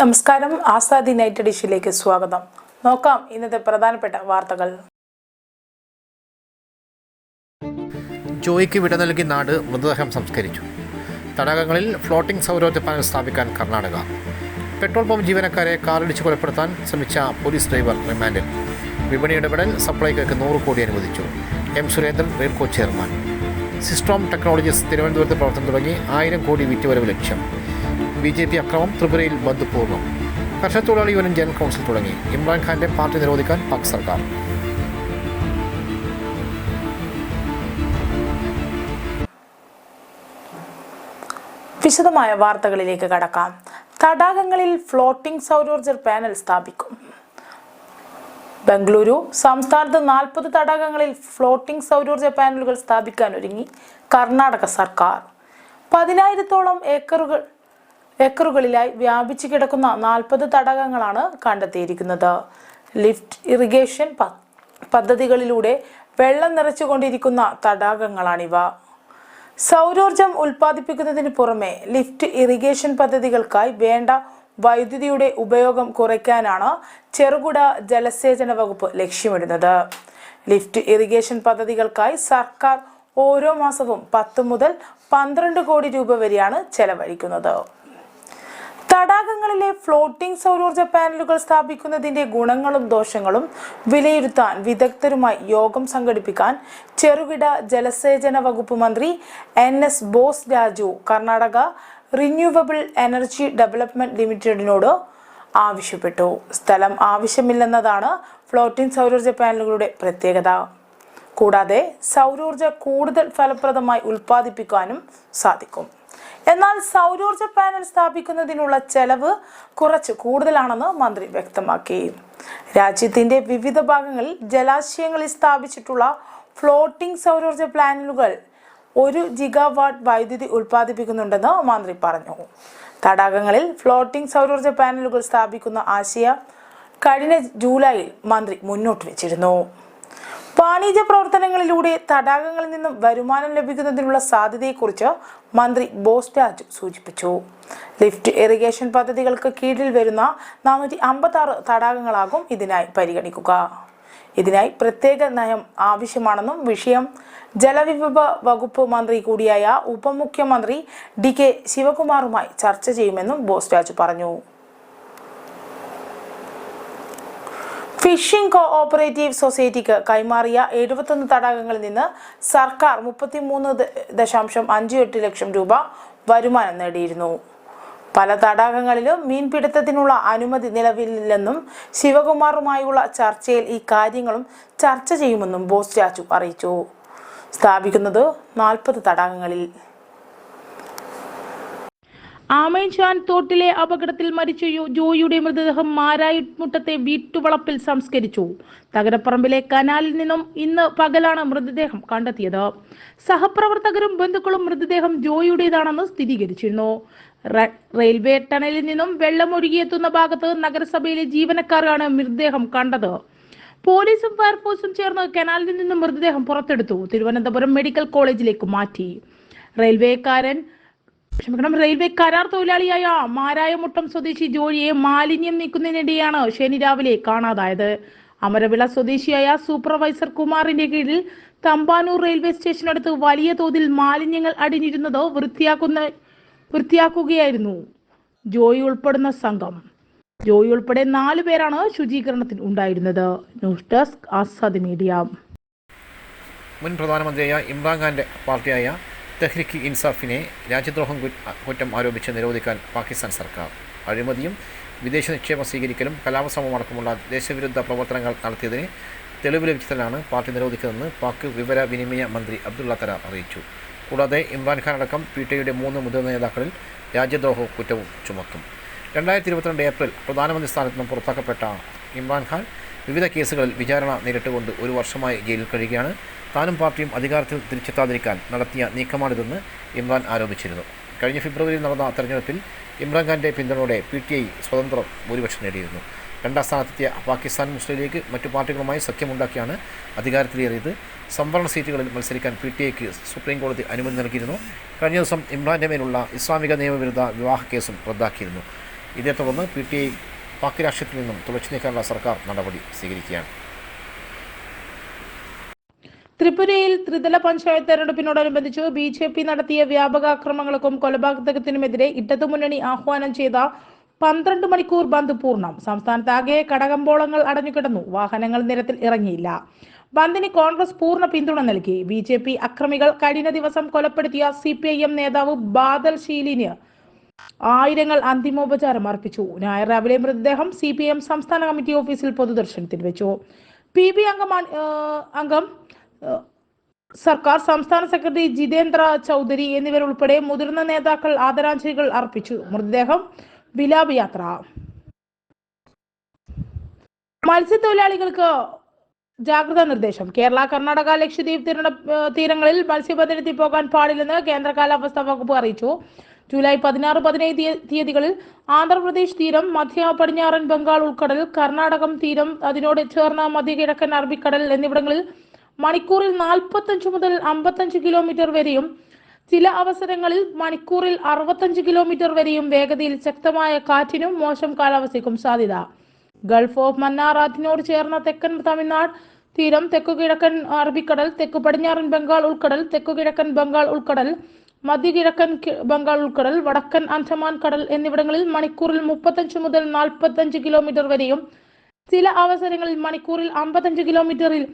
നമസ്കാരം. ആസാദി നൈറ്റ് ഡിഷിലേക്ക് സ്വാഗതം. നോക്കാം ഇന്നത്തെ പ്രധാനപ്പെട്ട വാർത്തകൾ. ജോയിക്ക് വിട നൽകി നാട് മൃതദേഹം സംസ്കരിച്ചു. തടാകങ്ങളിൽ ഫ്ലോട്ടിംഗ് സൗരോർജ പാനൽ സ്ഥാപിക്കാൻ കർണാടക. പെട്രോൾ പമ്പ് ജീവനക്കാരെ കാറിടിച്ച് കൊലപ്പെടുത്താൻ ശ്രമിച്ച പോലീസ് ഡ്രൈവർ റിമാൻഡിൽ. വിപണി ഇടപെടൽ സപ്ലൈകോയ്ക്ക് നൂറ് കോടി അനുവദിച്ചു. M Surendran റെയിൽകോ chairman. Systrom technologies തിരുവനന്തപുരത്ത് പ്രവർത്തനം തുടങ്ങി ആയിരം കോടി വിറ്റുവരവ് ലക്ഷ്യം. ബി ജെ പി അക്രമം ത്രിപുരയിൽ ബന്ദ് പൂർണം. കർഷക തൊഴിലാളി യൂണിയൻ ജനറൽ കൗൺസിൽ തുടങ്ങി. ഇമ്രാൻഖാന്റെ പാർട്ടി നിരോധിക്കാൻ പാക് സർക്കാർ. വിശദമായ വാർത്തകളിലേക്ക് കടക്കാം. തടാകങ്ങളിൽ ഫ്ലോട്ടിംഗ് സൗരോർജ പാനൽ സ്ഥാപിക്കും. ബംഗളൂരു സംസ്ഥാനത്ത് നാൽപ്പത് തടാകങ്ങളിൽ ഫ്ലോട്ടിംഗ് സൗരോർജ പാനലുകൾ സ്ഥാപിക്കാൻ ഒരുങ്ങി കർണാടക സർക്കാർ. പതിനായിരത്തോളം ഏക്കറുകൾ ഏക്കറുകളിലായി വ്യാപിച്ചു കിടക്കുന്ന നാൽപ്പത് തടാകങ്ങളാണ് കണ്ടെത്തിയിരിക്കുന്നത്. ലിഫ്റ്റ് ഇറിഗേഷൻ പദ്ധതികളിലൂടെ വെള്ളം നിറച്ചുകൊണ്ടിരിക്കുന്ന തടാകങ്ങളാണിവ. സൗരോർജം ഉൽപ്പാദിപ്പിക്കുന്നതിന് പുറമെ ലിഫ്റ്റ് ഇറിഗേഷൻ പദ്ധതികൾക്കായി വേണ്ട വൈദ്യുതിയുടെ ഉപയോഗം കുറയ്ക്കാനാണ് ചെറുകുട ജലസേചന വകുപ്പ് ലക്ഷ്യമിടുന്നത്. ലിഫ്റ്റ് ഇറിഗേഷൻ പദ്ധതികൾക്കായി സർക്കാർ ഓരോ മാസവും പത്ത് മുതൽ പന്ത്രണ്ട് കോടി രൂപ വരെയാണ് ചെലവഴിക്കുന്നത്. തടാകങ്ങളിലെ ഫ്ലോട്ടിംഗ് സൗരോർജ പാനലുകൾ സ്ഥാപിക്കുന്നതിന്റെ ഗുണങ്ങളും ദോഷങ്ങളും വിലയിരുത്താൻ വിദഗ്ധരുമായി യോഗം സംഘടിപ്പിക്കാൻ ചെറുകിട ജലസേചന വകുപ്പ് മന്ത്രി N S Bose Raju Karnataka renewable energy development ലിമിറ്റഡിനോട് ആവശ്യപ്പെട്ടു. സ്ഥലം ആവശ്യമില്ലെന്നതാണ് ഫ്ലോട്ടിംഗ് സൗരോർജ പാനലുകളുടെ പ്രത്യേകത. കൂടാതെ സൗരോർജ കൂടുതൽ ഫലപ്രദമായി ഉൽപ്പാദിപ്പിക്കാനും സാധിക്കും. എന്നാൽ സൗരോർജ പാനൽ സ്ഥാപിക്കുന്നതിനുള്ള ചെലവ് കുറച്ച് കൂടുതലാണെന്ന് മന്ത്രി വ്യക്തമാക്കി. രാജ്യത്തിന്റെ വിവിധ ഭാഗങ്ങളിൽ ജലാശയങ്ങളിൽ സ്ഥാപിച്ചിട്ടുള്ള ഫ്ലോട്ടിംഗ് സൗരോർജ പാനലുകൾ ഒരു ജിഗാവാട്ട് വൈദ്യുതി ഉൽപ്പാദിപ്പിക്കുന്നുണ്ടെന്ന് മന്ത്രി പറഞ്ഞു. തടാകങ്ങളിൽ ഫ്ലോട്ടിംഗ് സൗരോർജ പാനലുകൾ സ്ഥാപിക്കുന്ന ആശയം കഴിഞ്ഞ ജൂലൈയിൽ മന്ത്രി മുന്നോട്ട് വെച്ചിരുന്നു. വാണിജ്യ പ്രവർത്തനങ്ങളിലൂടെ തടാകങ്ങളിൽ നിന്നും വരുമാനം ലഭിക്കുന്നതിനുള്ള സാധ്യതയെക്കുറിച്ച് മന്ത്രി ബോസ് രാജു സൂചിപ്പിച്ചു. ലിഫ്റ്റ് ഇറിഗേഷൻ പദ്ധതികൾക്ക് കീഴിൽ വരുന്ന നാനൂറ്റി അമ്പത്തി ആറ് തടാകങ്ങളാകും ഇതിനായി പരിഗണിക്കുക. ഇതിനായി പ്രത്യേക നയം ആവശ്യമാണെന്നും വിഷയം ജലവിഭവ വകുപ്പ് മന്ത്രി കൂടിയായ ഉപമുഖ്യമന്ത്രി ഡി കെ ശിവകുമാറുമായി ചർച്ച ചെയ്യുമെന്നും ബോസ് രാജു പറഞ്ഞു. ഫിഷിംഗ് കോഓപ്പറേറ്റീവ് സൊസൈറ്റിക്ക് കൈമാറിയ എഴുപത്തൊന്ന് തടാകങ്ങളിൽ നിന്ന് സർക്കാർ മുപ്പത്തിമൂന്ന് ദശാംശം അഞ്ച് എട്ട് ലക്ഷം രൂപ വരുമാനം നേടിയിരുന്നു. പല തടാകങ്ങളിലും മീൻപിടുത്തത്തിനുള്ള അനുമതി നിലവിലില്ലെന്നും ശിവകുമാറുമായുള്ള ചർച്ചയിൽ ഈ കാര്യങ്ങളും ചർച്ച ചെയ്യുമെന്നും ബോസ് രാജു അറിയിച്ചു. സ്ഥാപിക്കുന്നത് നാൽപ്പത് തടാകങ്ങളിൽ. ആമയിൻഷാൻ തോട്ടിലെ അപകടത്തിൽ മരിച്ച ജോയിയുടെ മൃതദേഹം മാരായിമുട്ടത്തെ വീട്ടുവളപ്പിൽ സംസ്കരിച്ചു. തകരപ്പറമ്പിലെ കനാലിൽ നിന്നും ഇന്ന് പകലാണ് മൃതദേഹം കണ്ടെത്തിയത്. സഹപ്രവർത്തകരും ബന്ധുക്കളും മൃതദേഹം ജോയിയുടേതാണെന്ന് സ്ഥിരീകരിച്ചിരുന്നു. റെയിൽവേ ടണലിൽ നിന്നും വെള്ളം ഒഴുകിയെത്തുന്ന ഭാഗത്ത് നഗരസഭയിലെ ജീവനക്കാരാണ് മൃതദേഹം കണ്ടത്. പോലീസും ഫയർഫോഴ്സും ചേർന്ന് കനാലിൽ നിന്നും മൃതദേഹം പുറത്തെടുത്തു. തിരുവനന്തപുരം മെഡിക്കൽ കോളേജിലേക്ക് മാറ്റി. റെയിൽവേക്കാരൻ ക്ഷമിക്കണം റെയിൽവേ കരാർ തൊഴിലാളിയായ മാരായമുട്ടം സ്വദേശി ജോലിയെ മാലിന്യം നീക്കുന്നതിനിടെയാണ് ശനി രാവിലെ കാണാതായത്. അമരവിള സ്വദേശിയായ സൂപ്പർവൈസർ കുമാറിന്റെ കീഴിൽ തമ്പാനൂർ റെയിൽവേ സ്റ്റേഷനടുത്ത് വലിയ തോതിൽ മാലിന്യങ്ങൾ അടിഞ്ഞിരുന്നത് വൃത്തിയാക്കുന്ന വൃത്തിയാക്കുകയായിരുന്നു ജോയി ഉൾപ്പെടുന്ന സംഘം. ജോയി ഉൾപ്പെടെ നാലു പേരാണ് ശുചീകരണത്തിൽ ഉണ്ടായിരുന്നത്. News desk Azad media. മുൻ പ്രധാനമന്ത്രിയായ ഇമ്രാൻഖാന്റെ പാർട്ടിയായ തെഹ്രിക്ക് ഇൻസാഫിനെ രാജ്യദ്രോഹം കുറ്റം ആരോപിച്ച് നിരോധിക്കാൻ പാകിസ്ഥാൻ സർക്കാർ അഴിമതിയും വിദേശ നിക്ഷേപം സ്വീകരിക്കലും അടക്കമുള്ള ദേശവിരുദ്ധ പ്രവർത്തനങ്ങൾ നടത്തിയതിന് തെളിവ് ലഭിച്ചതിലാണ് പാർട്ടി നിരോധിക്കുന്നതെന്ന് പാക് വിവര വിനിമയ മന്ത്രി അബ്ദുള്ള തര അറിയിച്ചു. കൂടാതെ ഇമ്രാൻഖാൻ അടക്കം പി ടി ഐയുടെ മൂന്ന് മുതിർന്ന നേതാക്കളിൽ രാജ്യദ്രോഹ കുറ്റവും ചുമത്തും രണ്ടായിരത്തി ഇരുപത്തിരണ്ട് ഏപ്രിൽ പ്രധാനമന്ത്രി സ്ഥാനത്ത് നിന്നും പുറത്താക്കപ്പെട്ട ഇമ്രാൻഖാൻ വിവിധ കേസുകളിൽ വിചാരണ നേരിട്ടുകൊണ്ട് ഒരു വർഷമായി ജയിലിൽ കഴിയുകയാണ്. താനും പാർട്ടിയും അധികാരത്തിൽ തിരിച്ചെത്താതിരിക്കാൻ നടത്തിയ നീക്കമാണിതെന്ന് ഇമ്രാൻ ആരോപിച്ചിരുന്നു. കഴിഞ്ഞ ഫെബ്രുവരിയിൽ നടന്ന തെരഞ്ഞെടുപ്പിൽ ഇമ്രാൻഖാന്റെ പിന്തുണയോടെ പി ടി ഐ സ്വതന്ത്ര ഭൂരിപക്ഷം നേടിയിരുന്നു. രണ്ടാം സ്ഥാനത്തെത്തിയ പാകിസ്ഥാൻ മുസ്ലിം ലീഗ് മറ്റു പാർട്ടികളുമായി സഖ്യമുണ്ടാക്കിയാണ് അധികാരത്തിലേറിയത്. സംവരണ സീറ്റുകളിൽ മത്സരിക്കാൻ പി ടി ഐക്ക് സുപ്രീം കോടതി അനുമതി നൽകിയിരുന്നു. കഴിഞ്ഞ ദിവസം ഇമ്രാന്റെ മേലുള്ള ഇസ്ലാമിക നിയമവിരുദ്ധ വിവാഹ കേസും റദ്ദാക്കിയിരുന്നു. ഇതേ തുടർന്ന് പി ടി ഐ പാക് രാഷ്ട്രീയത്തിൽ നിന്നും തുളച്ചു നീക്കാനുള്ള സർക്കാർ നടപടി സ്വീകരിക്കുകയാണ്. ത്രിപുരയിൽ ത്രിതല പഞ്ചായത്ത് തെരഞ്ഞെടുപ്പിനോടനുബന്ധിച്ച് ബി ജെ പി നടത്തിയ വ്യാപക ആക്രമണങ്ങൾക്കും കൊലപാതകത്തിനുമെതിരെ ഇടതുമുന്നണി ആഹ്വാനം ചെയ്ത പന്ത്രണ്ട് മണിക്കൂർ ബന്ദ് പൂർണം. സംസ്ഥാനത്താകെ കടകമ്പോളങ്ങൾ അടഞ്ഞുകിടന്നു. വാഹനങ്ങൾ നിരത്തിൽ ഇറങ്ങിയില്ല. ബന്ദിന് കോൺഗ്രസ് പൂർണ പിന്തുണ നൽകി. ബി ജെ പി അക്രമികൾ കഴിഞ്ഞ ദിവസം കൊലപ്പെടുത്തിയ സി പി ഐ എം നേതാവ് ബാദൽ ഷീലിന് ആയിരങ്ങൾ അന്തിമോപചാരം അർപ്പിച്ചു. ഞായർ രാവിലെ മൃതദേഹം സി പി എം സംസ്ഥാന കമ്മിറ്റി ഓഫീസിൽ പൊതുദർശനത്തിൽ വെച്ചു. പി ബി അംഗം ഏഹ്, സർക്കാർ സംസ്ഥാന സെക്രട്ടറി ജിതേന്ദ്ര ചൗധരി എന്നിവരുൾപ്പെടെ മുതിർന്ന നേതാക്കൾ ആദരാഞ്ജലികൾ അർപ്പിച്ചു. മൃതദേഹം വിലാപ് യാത്ര മത്സ്യത്തൊഴിലാളികൾക്ക് ജാഗ്രതാ നിർദ്ദേശം. കേരള കർണാടക ലക്ഷദ്വീപ് തീരങ്ങളിൽ മത്സ്യബന്ധനത്തിൽ പോകാൻ പാടില്ലെന്ന് കേന്ദ്ര കാലാവസ്ഥാ വകുപ്പ് അറിയിച്ചു. ജൂലൈ പതിനാറ് പതിനേഴ് തീയ- തീയതികളിൽ ആന്ധ്രാപ്രദേശ് തീരം മധ്യ പടിഞ്ഞാറൻ ബംഗാൾ ഉൾക്കടൽ കർണാടകം തീരം അതിനോട് ചേർന്ന മധ്യ കിഴക്കൻ അറബിക്കടൽ എന്നിവിടങ്ങളിൽ മണിക്കൂറിൽ നാൽപ്പത്തഞ്ച് മുതൽ അമ്പത്തഞ്ച് കിലോമീറ്റർ വരെയും ചില അവസരങ്ങളിൽ മണിക്കൂറിൽ അറുപത്തഞ്ച് കിലോമീറ്റർ വരെയും വേഗതയിൽ ശക്തമായ കാറ്റിനും മോശം കാലാവസ്ഥയ്ക്കും സാധ്യത. ഗൾഫ് ഓഫ് മന്നാർ അതിനോട് ചേർന്ന തെക്കൻ തമിഴ്നാട് തീരം തെക്കുകിഴക്കൻ അറബിക്കടൽ തെക്കു പടിഞ്ഞാറൻ ബംഗാൾ ഉൾക്കടൽ തെക്കുകിഴക്കൻ ബംഗാൾ ഉൾക്കടൽ മധ്യകിഴക്കൻ ബംഗാൾ ഉൾക്കടൽ വടക്കൻ അന്തമാൻ കടൽ എന്നിവിടങ്ങളിൽ മണിക്കൂറിൽ മുപ്പത്തഞ്ച് മുതൽ നാൽപ്പത്തഞ്ച് കിലോമീറ്റർ വരെയും ചില അവസരങ്ങളിൽ മണിക്കൂറിൽ അമ്പത്തഞ്ച് കിലോമീറ്ററിൽ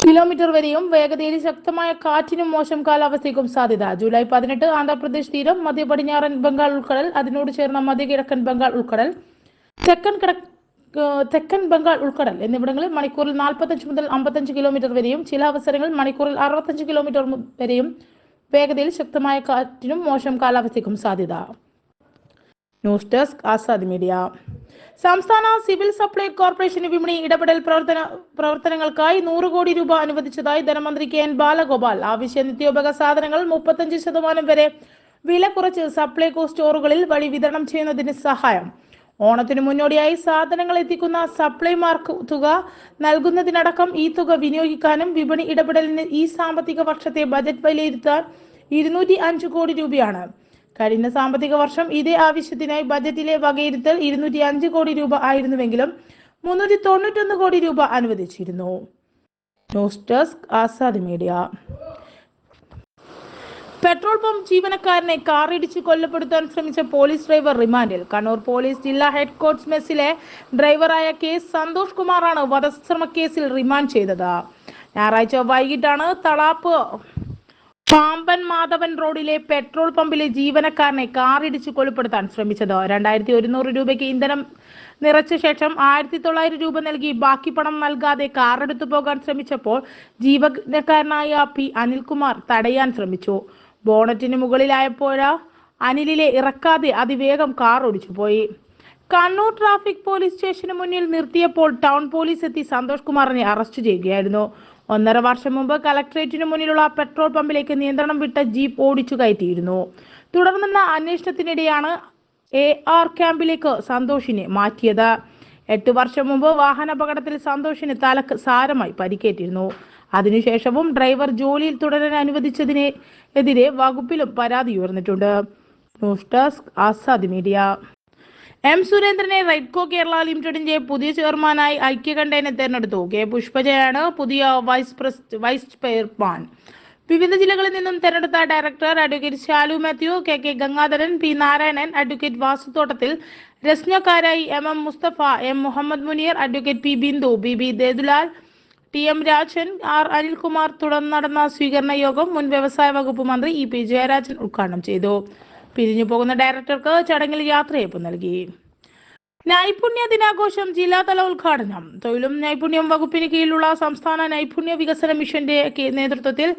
കിലോമീറ്റർ വരെയും വേഗതയിൽ ശക്തമായ കാറ്റിനും മോശം കാലാവസ്ഥയ്ക്കും സാധ്യത. ജൂലൈ പതിനെട്ട് ആന്ധ്രാപ്രദേശ് തീരം മധ്യ പടിഞ്ഞാറൻ ബംഗാൾ ഉൾക്കടൽ അതിനോട് ചേർന്ന മധ്യ കിഴക്കൻ ബംഗാൾ ഉൾക്കടൽ തെക്കൻ കിഴക്ക് തെക്കൻ ബംഗാൾ ഉൾക്കടൽ എന്നിവിടങ്ങളിൽ മണിക്കൂറിൽ നാൽപ്പത്തഞ്ച് മുതൽ അമ്പത്തഞ്ച് കിലോമീറ്റർ വരെയും ചില അവസരങ്ങളിൽ മണിക്കൂറിൽ അറുപത്തഞ്ച് കിലോമീറ്റർ വരെയും വേഗതയിൽ ശക്തമായ കാറ്റിനും മോശം കാലാവസ്ഥയ്ക്കും സാധ്യത. News desk Azad media. സംസ്ഥാന സിവിൽ സപ്ലൈ കോർപ്പറേഷൻ വിപണി ഇടപെടൽ പ്രവർത്തന പ്രവർത്തനങ്ങൾക്കായി നൂറ് കോടി രൂപ അനുവദിച്ചതായി ധനമന്ത്രി കെ എൻ ബാലഗോപാൽ. ആവശ്യ നിത്യോപക സാധനങ്ങൾ മുപ്പത്തഞ്ച് ശതമാനം വരെ വില കുറച്ച് സപ്ലൈകോ സ്റ്റോറുകളിൽ വഴി വിതരണം ചെയ്യുന്നതിന് സഹായം. ഓണത്തിന് മുന്നോടിയായി സാധനങ്ങൾ എത്തിക്കുന്ന സപ്ലൈമാർക്ക് തുക നൽകുന്നതിനടക്കം ഈ തുക വിനിയോഗിക്കാനും വിപണി ഇടപെടലിന് ഈ സാമ്പത്തിക വർഷത്തെ ബജറ്റ് വിലയിരുത്താൻ ഇരുന്നൂറ്റി അഞ്ച് കോടി രൂപയാണ്. കഴിഞ്ഞ സാമ്പത്തിക വർഷം ഇതേ ആവശ്യത്തിനായി ബജറ്റിലെ വകയിരുത്തൽ ഇരുന്നൂറ്റി അഞ്ച് കോടി രൂപ ആയിരുന്നുവെങ്കിലും മുന്നൂറ്റി തൊണ്ണൂറ്റൊന്ന് കോടി രൂപ അനുവദിച്ചിരുന്നു. News desk Azad media. Petrol pump ജീവനക്കാരനെ കാറിടിച്ച് കൊല്ലപ്പെടുത്താൻ ശ്രമിച്ച പോലീസ് ഡ്രൈവർ റിമാൻഡിൽ. കണ്ണൂർ പോലീസ് ജില്ലാ ഹെഡ് കോർട്സ് മെസ്സിലെ ഡ്രൈവറായ കെ സന്തോഷ് കുമാറാണ് വധശ്രമ കേസിൽ റിമാൻഡ് ചെയ്തത്. ഞായറാഴ്ച വൈകിട്ടാണ് തളാപ്പ് പാമ്പൻ മാധവൻ റോഡിലെ പെട്രോൾ പമ്പിലെ ജീവനക്കാരനെ കാറിടിച്ച് കൊലപ്പെടുത്താൻ ശ്രമിച്ചത്. രണ്ടായിരത്തി ഒരുന്നൂറ് രൂപയ്ക്ക് ഇന്ധനം നിറച്ച ശേഷം ആയിരത്തി തൊള്ളായിരം രൂപ നൽകി ബാക്കി പണം നൽകാതെ കാറെടുത്തു പോകാൻ ശ്രമിച്ചപ്പോൾ ജീവനക്കാരനായ പി അനിൽകുമാർ തടയാൻ ശ്രമിച്ചു. ബോണറ്റിന് മുകളിലായപ്പോഴാ അനിലിലെ ഇറക്കാതെ അതിവേഗം കാർ ഓടിച്ചു പോയി. കണ്ണൂർ ട്രാഫിക് പോലീസ് സ്റ്റേഷന് മുന്നിൽ നിർത്തിയപ്പോൾ ടൗൺ പോലീസ് എത്തി സന്തോഷ് കുമാറിനെ അറസ്റ്റ് ചെയ്യുകയായിരുന്നു. ഒന്നര വർഷം മുമ്പ് കലക്ട്രേറ്റിന് മുന്നിലുള്ള പെട്രോൾ പമ്പിലേക്ക് നിയന്ത്രണം വിട്ട ജീപ്പ് ഓടിച്ചു കയറ്റിയിരുന്നു. തുടർന്നുള്ള അന്വേഷണത്തിനിടെയാണ് എ ആർ ക്യാമ്പിലേക്ക് സന്തോഷിനെ മാറ്റിയത്. എട്ട് വർഷം മുമ്പ് വാഹനാപകടത്തിൽ സന്തോഷിന് തലക്ക് സാരമായി പരിക്കേറ്റിരുന്നു. അതിനുശേഷവും ഡ്രൈവർ ജോലിയിൽ തുടരാൻ അനുവദിച്ചതിനെ എതിരെ വകുപ്പിലും പരാതി ഉയർന്നിട്ടുണ്ട്. News desk Azad media. M സുരേന്ദ്രനെ റെഡ്കോ കേരള ലിമിറ്റഡിന്റെ പുതിയ ചെയർമാനായി ഐക്യകണ്ഠേനെ തെരഞ്ഞെടുത്തു. കെ പുഷ്പജയാണ് പുതിയ വൈസ് പ്രസ് വൈസ് ചെയർമാൻ. വിവിധ ജില്ലകളിൽ നിന്നും തെരഞ്ഞെടുത്ത director advocate Shalu Mathew K K Gangadharan P Narayanan advocate വാസുത്തോട്ടത്തിൽ രസ്നക്കാരായി M M Mustafa M Muhammad Muneer advocate P Bindu B B ദേദുലാൽ T M Rajan R Anilkumar തുടർന്ന് നടന്ന സ്വീകരണ യോഗം മുൻ വ്യവസായ വകുപ്പ് മന്ത്രി ഇ പി ജയരാജൻ ഉദ്ഘാടനം ചെയ്തു. പിരിഞ്ഞു പോകുന്ന ഡയറക്ടർക്ക് ചടങ്ങിൽ യാത്രയപ്പ് നൽകി. നൈപുണ്യ ദിനാഘോഷം ജില്ലാതല ഉദ്ഘാടനം. തൊഴിലും നൈപുണ്യം വകുപ്പിന് കീഴിലുള്ള സംസ്ഥാന നൈപുണ്യ വികസന മിഷന്റെ നേതൃത്വത്തിൽ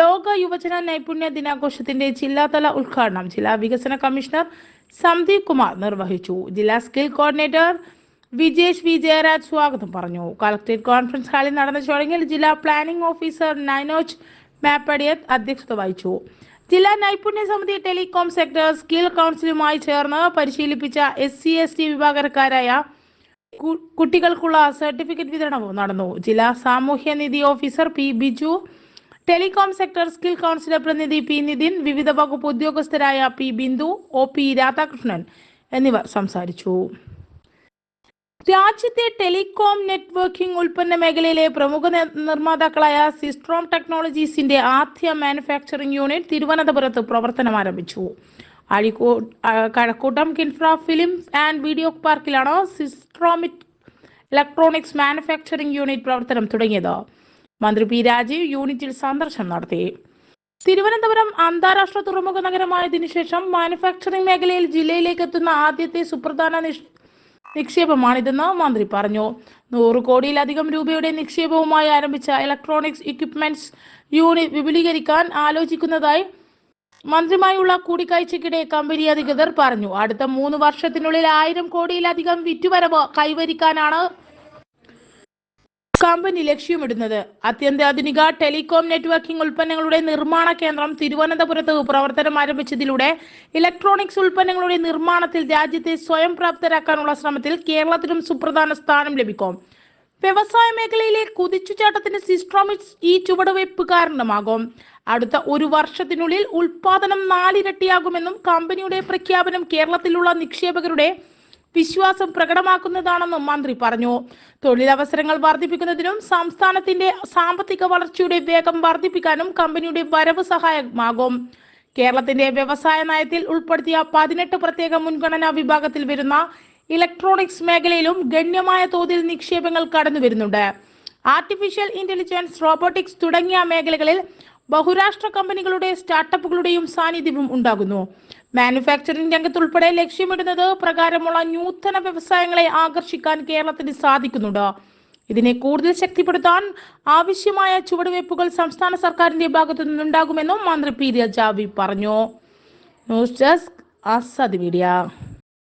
ലോക യുവജന നൈപുണ്യ ദിനാഘോഷത്തിന്റെ ജില്ലാതല ഉദ്ഘാടനം ജില്ലാ വികസന കമ്മീഷണർ സന്ദീപ് കുമാർ നിർവഹിച്ചു. ജില്ലാ skill coordinator Vijesh V Jayaraj സ്വാഗതം പറഞ്ഞു. കളക്ടറേറ്റ് കോൺഫറൻസ് ഹാളിൽ നടന്ന ചടങ്ങിൽ ജില്ലാ പ്ലാനിംഗ് ഓഫീസർ നൈനോജ് മാപ്പടിയത് അധ്യക്ഷത വഹിച്ചു. ജില്ലാ നൈപുണ്യ സമിതി ടെലികോം സെക്ടർ സ്കിൽ കൗൺസിലുമായി ചേർന്ന് പരിശീലിപ്പിച്ച എസ് സി എസ് ടി വിഭാഗക്കാരായ കുട്ടികൾക്കുള്ള സർട്ടിഫിക്കറ്റ് വിതരണവും നടന്നു. ജില്ലാ സാമൂഹ്യനിധി officer P Biju telecom sector skill councillor പ്രതിനിധി പി നിതിൻ വിവിധ വകുപ്പ് ഉദ്യോഗസ്ഥരായ P Bindu O P Radhakrishnan എന്നിവർ സംസാരിച്ചു. രാജ്യത്തെ ടെലികോം നെറ്റ്വർക്കിംഗ് ഉൽപ്പന്ന മേഖലയിലെ പ്രമുഖ നിർമ്മാതാക്കളായ സിസ്ട്രോം ടെക്നോളജീസിന്റെ ആദ്യ മാനുഫാക്ചറിംഗ് യൂണിറ്റ് തിരുവനന്തപുരത്ത് പ്രവർത്തനം ആരംഭിച്ചു. Azhikode Kazhakuttam KINFRA film and video പാർക്കിലാണ് സിസ്ട്രോമിക് electronics manufacturing unit പ്രവർത്തനം തുടങ്ങിയത്. മന്ത്രി പി രാജീവ് യൂണിറ്റിൽ സന്ദർശനം നടത്തി. തിരുവനന്തപുരം അന്താരാഷ്ട്ര തുറമുഖ നഗരമായതിനു ശേഷം മാനുഫാക്ചറിംഗ് മേഖലയിൽ ജില്ലയിലേക്ക് എത്തുന്ന ആദ്യത്തെ സുപ്രധാന നിക്ഷേപമാണിതെന്ന് മന്ത്രി പറഞ്ഞു. നൂറ് കോടിയിലധികം രൂപയുടെ നിക്ഷേപവുമായി ആരംഭിച്ച ഇലക്ട്രോണിക്സ് ഇക്വിപ്മെന്റ്സ് യൂണിറ്റ് വിപുലീകരിക്കാൻ ആലോചിക്കുന്നതായി മന്ത്രിമായുള്ള കൂടിക്കാഴ്ചയ്ക്കിടെ കമ്പനി അധികൃതർ പറഞ്ഞു. അടുത്ത മൂന്ന് വർഷത്തിനുള്ളിൽ ആയിരം കോടിയിലധികം വിറ്റുവരവ് കൈവരിക്കാനാണ് കമ്പനി ലക്ഷ്യമിടുന്നത്. അത്യന്താധുനിക ടെലികോം നെറ്റ്വർക്കിംഗ് ഉൽപ്പന്നങ്ങളുടെ നിർമ്മാണ കേന്ദ്രം തിരുവനന്തപുരത്ത് പ്രവർത്തനം ആരംഭിച്ചതിലൂടെ ഇലക്ട്രോണിക്സ് ഉൽപ്പന്നങ്ങളുടെ നിർമ്മാണത്തിൽ രാജ്യത്തെ സ്വയം പ്രാപ്തരാക്കാനുള്ള ശ്രമത്തിൽ കേരളത്തിനും സുപ്രധാന സ്ഥാനം ലഭിക്കും. വ്യവസായ മേഖലയിലെ കുതിച്ചുചാട്ടത്തിന് സിസ്ട്രോമിക്സ് ഈ ചുവടുവയ്പ് കാരണമാകും. അടുത്ത ഒരു വർഷത്തിനുള്ളിൽ ഉൽപാദനം നാലിരട്ടിയാകുമെന്നും കമ്പനിയുടെ പ്രഖ്യാപനം കേരളത്തിലുള്ള നിക്ഷേപകരുടെ വിശ്വാസം പ്രകടമാക്കുന്നതാണെന്നും മന്ത്രി പറഞ്ഞു. തൊഴിലവസരങ്ങൾ വർദ്ധിപ്പിക്കുന്നതിനും സംസ്ഥാനത്തിന്റെ സാമ്പത്തിക വളർച്ചയുടെ വേഗം വർദ്ധിപ്പിക്കാനും കമ്പനിയുടെ വരവ് സഹായമാകും കേരളത്തിന്റെ വ്യവസായ നയത്തിൽ ഉൾപ്പെടുത്തിയ പതിനെട്ട് പ്രത്യേക മുൻഗണനാ വിഭാഗത്തിൽ വരുന്ന ഇലക്ട്രോണിക്സ് മേഖലയിലും ഗണ്യമായ തോതിൽ നിക്ഷേപങ്ങൾ കടന്നു വരുന്നുണ്ട് ആർട്ടിഫിഷ്യൽ ഇന്റലിജൻസ് റോബോട്ടിക്സ് തുടങ്ങിയ മേഖലകളിൽ ബഹുരാഷ്ട്ര കമ്പനികളുടെ സ്റ്റാർട്ടപ്പുകളുടെയും സാന്നിധ്യവും ഉണ്ടാകുന്നു. മാനുഫാക്ചറിംഗ് രംഗത്തുൾപ്പെടെ ലക്ഷ്യമിടുന്നത് പ്രകാരമുള്ള നൂതന വ്യവസായങ്ങളെ ആകർഷിക്കാൻ കേരളത്തിന് സാധിക്കുന്നുണ്ട്. ഇതിനെ കൂടുതൽ ശക്തിപ്പെടുത്താൻ ആവശ്യമായ ചുവടുവയ്പ്പുകൾ സംസ്ഥാന സർക്കാരിന്റെ ഭാഗത്തു നിന്നുണ്ടാകുമെന്നും മന്ത്രി പി രാജാവി പറഞ്ഞു. News desk Azad media.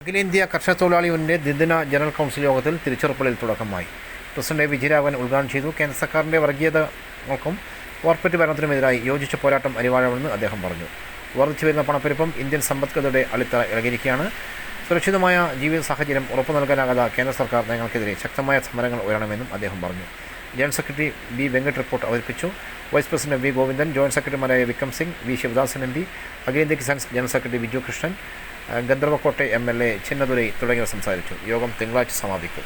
അഖിലേന്ത്യാ കർഷക തൊഴിലാളി യൂണിയന്റെ ദ്വിദിന ജനറൽ കൗൺസിൽ യോഗത്തിൽ തിരുച്ചിറപ്പള്ളിയിൽ തുടക്കമായി. പ്രസിഡന്റ് വിജയരാഘവൻ ഉദ്ഘാടനം ചെയ്തു. കേന്ദ്ര സർക്കാരിന്റെ വർഗീയതകൾക്കും കോർപ്പറേറ്റ് ഭരണത്തിനുമെതിരായി യോജിച്ച പോരാട്ടം അനിവാര്യമെന്ന് അദ്ദേഹം പറഞ്ഞു. വർദ്ധിച്ചു വരുന്ന പണപ്പെരുപ്പം ഇന്ത്യൻ സമ്പദ്ഗതയുടെ അടിത്തറ ഇളകിയിരിക്കുകയാണ്. സുരക്ഷിതമായ ജീവിത സാഹചര്യം ഉറപ്പു നൽകാനാകാത്ത കേന്ദ്ര സർക്കാർ നയങ്ങൾക്കെതിരെ ശക്തമായ സമരങ്ങൾ ഉയരണമെന്നും അദ്ദേഹം പറഞ്ഞു. General secretary B Venkat report അവതരിപ്പിച്ചു. Vice president V Govindan joint സെക്രട്ടറിമാരായ Vikram Singh V Sivadasan M P അഖിലേന്ത്യ കിസാൻസ് general secretary Biju Krishnan ഗന്ധർവക്കോട്ടെ M L A ചിന്നതുരൈ തുടങ്ങിയവർ സംസാരിച്ചു. യോഗം തിങ്കളാഴ്ച സമാപിക്കും.